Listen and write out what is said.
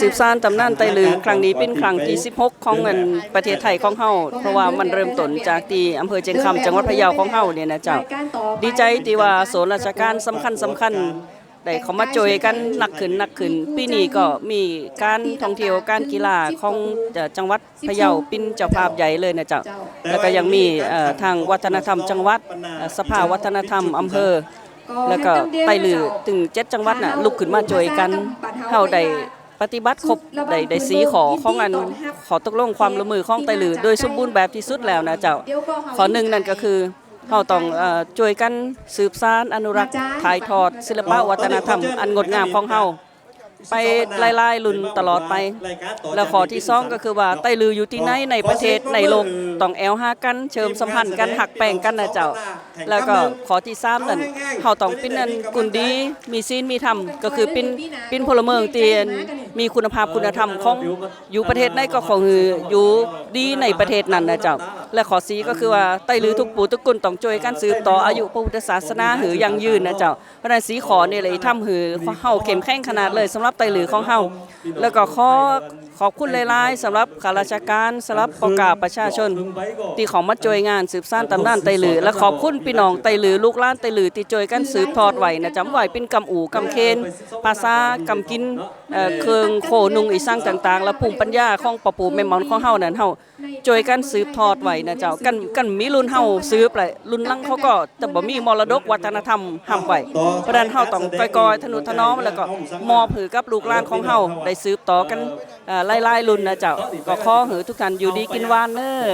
สืบสานตำนานไตลือครั้งนี้เป็นครั้งที่ 16 ของเงินประเทศไทยของเฮาเพราะว่ามันเริ่มต้นจากที่อำเภอเจียงคำจังหวัดพะเยาของเฮาเนี่ยนะเจ้า ดีใจที่ว่าโซนราชการสำคัญสำคัญได้เขามาจอยกันหนักขึ้นหนักขึ้นปีนี้ก็มีการท่องเที่ยวการกีฬาของจังหวัดพะเยาเป็นเจ้าภาพใหญ่เลยนะเจ้าแล้วก็ยังมีทางวัฒนธรรมจังหวัดสภาวัฒนธรรมอำเภอแล้วก็ไตลือถึงเจ็ดจังหวัดน่ะลุกขึ้นมาจอยกันเฮาได้ ปฏิบัติครบได้ได้สีขอของอันขอตกลงความร่วมมือของไตลือโดยสมบูรณ์แบบที่สุดแล้วนะเจ้าข้อหนึ่งนั่นก็คือเราต้องเอ่อช่วยกันสืบสานอนุรักษ์ถ่ายทอด ศิลปะวัฒนธรรมอันงดงามของเฮาไปไล่ๆรุ่นตลอดไป แล้วข้อที่สองก็คือว่าไต้ลืออยู่ที่ไหนในประเทศในโลกต้องแอลหากันเชิมสัมพันธ์กันหักแป่งกันนะเจ้า แล้วก็ข้อที่สามนั่นเฮาต้องเป็นอันกุนดีมีศีลมีธรรมก็คือเป็นเป็นพลเมืองเตียน มีคุณภาพคุณธรรมของอยู่ประเทศไหนก็ของอยู่ ดีในประเทศนั้นนะเจ้า และขอสีก็คือว่าไต้ลือทุกปู่ทุกกุนต้องช่วยกันสืบต่ออายุพระพุทธศาสนาหือยังยืนนะเจ้าเพราะนั้นสีขอเนี่ยเลยทำหือเฮาเข้มแข็งขนาดเลยสำหรับไต้ลือของเฮาแล้วก็ขอขอบคุณหลายๆสำหรับข้าราชการสำหรับประกาศประชาชน ที่เขามาจอยงานสืบสานตำนานไต้ลือและขอบคุณพี่น้องไต้ลือลูกหล้านไต้ลือที่จอยกันสืบทอดไว้นะจำไว้เป็นกำอู่กำเคนภาษากำกินเอ่อเครื่องโคนุงอีสร้างต่างๆ และภูมิปัญญาของปะปูแม่หมอนของเฮานั้นเฮาจอยกันสืบทอดไว้นะเจ้ากันกันมีรุ่นเฮาสืบเลยรุ่นลังเขาก็จะบ่มีมรดกวัฒนธรรมห้ามไว้เพราะนั้นเฮาต้องก้อยๆทนุถนอมแล้วก็มอบหือกับลูกหลานของเฮาได้สืบต่อกันเอ่อไล่ๆรุ่นนะเจ้าก็ขอหือทุกท่านอยู่ดีกินหวานเด้อ